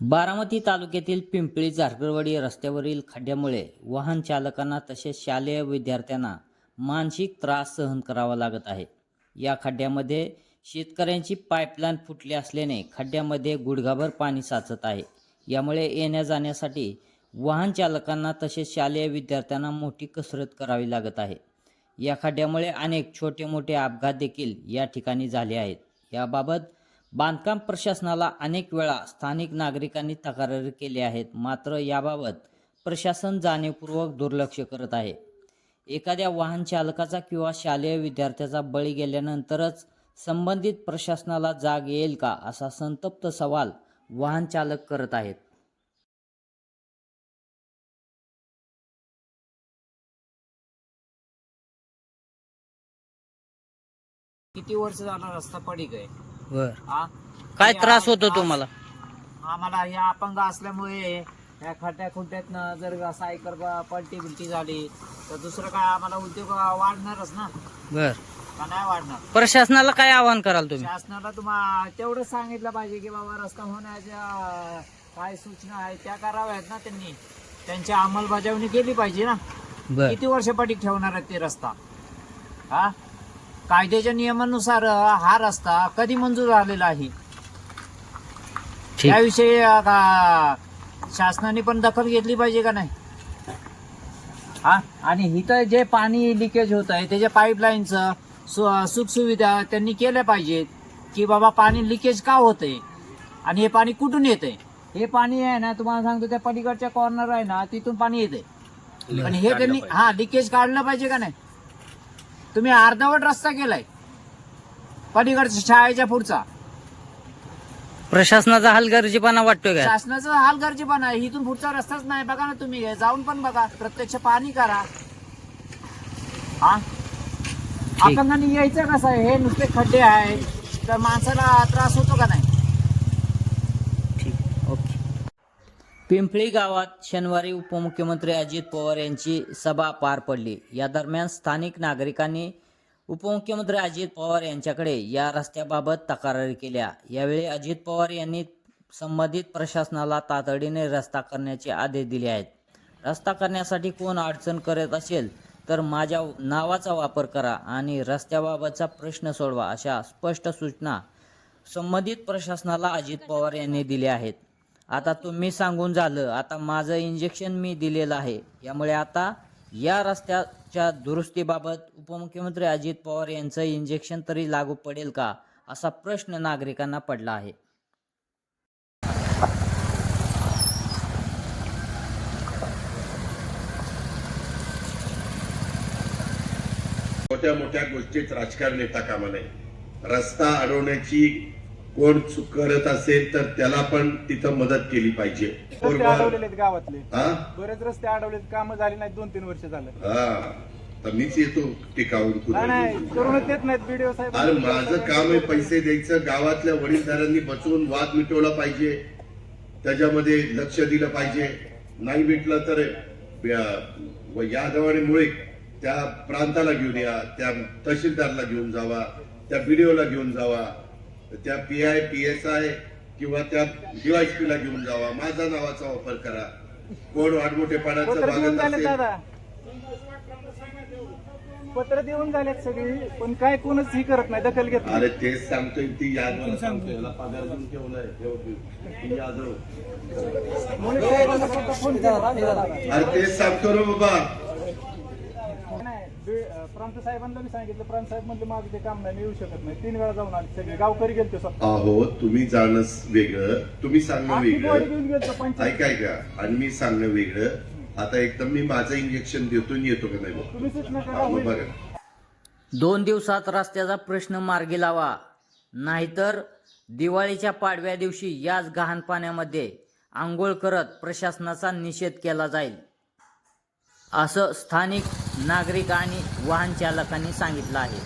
बारामती तालुक्यातील पिंपळी झारगडवाडी रस्त्यावरील खड्ड्यामुळे वाहन चालकांना तसेच शालेय विद्यार्थ्यांना मानसिक त्रास सहन करावा लागत आहे. या खड्ड्यामध्ये शेतकऱ्यांची पाईपलाईन फुटली असल्याने खड्ड्यामध्ये गुडघाभर पाणी साचत आहे. यामुळे येण्या जाण्यासाठी वाहन चालकांना तसेच शालेय विद्यार्थ्यांना मोठी कसरत करावी लागत आहे. या खड्ड्यामुळे अनेक छोटे मोठे अपघात देखील या ठिकाणी झाले आहेत. याबाबत बांधकाम प्रशासनाला अनेक वेळा स्थानिक नागरिकांनी तक्रारी केली आहेत. मात्र याबाबत प्रशासन जाणीवपूर्वक दुर्लक्ष करत आहे. एखाद्या वाहन चालकाचा किंवा शालेय विद्यार्थ्याचा बळी गेल्यानंतरच संबंधित प्रशासनाला जाग येईल का असा संतप्त सवाल वाहन चालक करत आहेत. किती वर्ष झाला रस्ता पडीक आहे? बर. हा? काय त्रास होतो आ- तुम्हाला? आम्हाला या अपंग असल्यामुळे या खड्ड्या खुड्ड्यातनं जर सायकल पलटी बिलटी झाली तर दुसरं काय आम्हाला उद्योग वाढणारच ना. बर. का नाही वाढणार? प्रशासनाला काय आवाहन कराल तुम्ही? शासनाला तुम्हाला तेवढंच सांगितलं पाहिजे की बाबा रस्ता होण्याच्या काय सूचना आहेत त्या कराव्यात ना त्यांनी. त्यांची अंमलबजावणी केली पाहिजे ना. बर. किती वर्ष पटीक ठेवणार आहेत ते रस्ता? हा? कायद्याच्या नियमानुसार हा रस्ता कधी मंजूर झालेला आहे? ठीक. त्याविषयी अ, का शासनाने पण दखल घेतली पाहिजे का नाही? हा? आणि इथं जे पाणी लिकेज होत आहे त्याच्या पाईपलाईनचं सुख सुविधा त्यांनी केल्या पाहिजेत की बाबा पाणी लिकेज का होतंय? आणि हे पाणी कुठून येतंय? हे पाणी आहे ना तुम्हाला सांगतो त्या पलीकडच्या कॉर्नर आहे ना तिथून पाणी येते आणि हे त्यांनी हा लिकेज काढलं पाहिजे का नाही? तुम्ही अर्धवट रस्ता केलाय. पलीकडच्या शाळेच्या पुढचा. प्रशासनाचा हलगर्जीपणा वाटतोय का? शासनाचा हाल पण आहे. इथून पुढचा रस्ताच नाही. बघा ना तुम्ही. जाऊन पण बघा. प्रत्यक्ष पाणी करा. हा? अपंगांनी यायचं कसं आहे? हे नुसते खड्डे आहे तर माणसाला त्रास होतो का नाही ठीक ओके पिंपळी गावात शनिवारी उपमुख्यमंत्री अजित पवार यांची सभा पार पडली. या दरम्यान स्थानिक नागरिकांनी उपमुख्यमंत्री अजित पवार यांच्याकडे या रस्त्याबाबत तक्रारी केल्या. यावेळी अजित पवार यांनी संबंधित प्रशासनाला तातडीने रस्ता करण्याचे आदेश दिले आहेत. रस्ता करण्यासाठी कोण अडचण करत असेल तर माझ्या नावाचा वापर करा आणि रस्त्याबाबतचा प्रश्न सोडवा अशा स्पष्ट सूचना संबंधित प्रशासनाला अजित पवार यांनी दिल्या आहेत. आता तुम्ही सांगून झालं आता माझं इंजेक्शन मी दिलेलं आहे. यामुळे आता या रस्त्याच्या दुरुस्तीबाबत उपमुख्यमंत्री अजित पवार यांचं इंजेक्शन तरी लागू पडेल का असा प्रश्न नागरिकांना पडला आहे. मोठ्या मोठ्या गोष्टीत राजकारण येता कामा नये. रस्ता अडवण्याची कोण चूक करत असेल तर त्याला पण तिथं मदत केली पाहिजे. रस्ते बरोबर अडवलेले आहेत गावातले. हा? बरेच रस्ते अडवलेत. काम झाली नाहीत दोन तीन वर्ष झालं. हा. तर मीच येतो टिकावून नाही नाही कुठे करूनच देत नाहीत व्हिडिओ साहेब. अरे माझं काम आहे पैसे द्यायचं. गावातल्या वडीलधारांनी बसवून वाद मिटवला पाहिजे. त्याच्यामध्ये लक्ष दिलं पाहिजे. नाही मिटलं तर या- यादवाने त्या प्रांताला घेऊन या त्या तहसीलदारला घेऊन जावा त्या बीडीओला घेऊन जावा. त्या P I P S I किंवा त्या डीवायसपी ला घेऊन जावा. माझा नावाचा वापर करा. कोण देऊन वागत असेल. पत्र देऊन झालेत सगळी पण काय कोणच ही करत नाही दखल घेत नाही. अरे तेच सांगतोय ती यादव सांगतोय. याला पगार देऊन ठेवलाय ठेव- ती यादव. अरे तेच सांगतो ना बाबा. प्रांत साहेबांना मी सांगितलं प्रांत साहेब म्हणले माझं ते काम नाही मी येऊ शकत नाही. तीन वेळा जाऊन आले सगळे. गावकरी गेलते स्वतः. अहो तुम्ही जाणं वेगळं तुम्ही सांगणं आखी वेगळं. घेऊन गेलतो पंचायत. ऐकाय का आणि मी सांगणं वेगळं. आता एकदम मी माझं इंजेक्शन देतो आणि येतो का नाही बघ. तुम्ही सूचना करा हा, मग होईल. बघा. दोन दिवसात रस्त्याचा प्रश्न मार्गी लावा. नाहीतर दिवाळीच्या पाडव्या दिवशी याच गहाण पाण्यामध्ये आंघोळ करत प्रशासनाचा निषेध केला जाईल. असं स्थानिक नागरिक आणि वाहन चालकांनी सांगितलं आहे.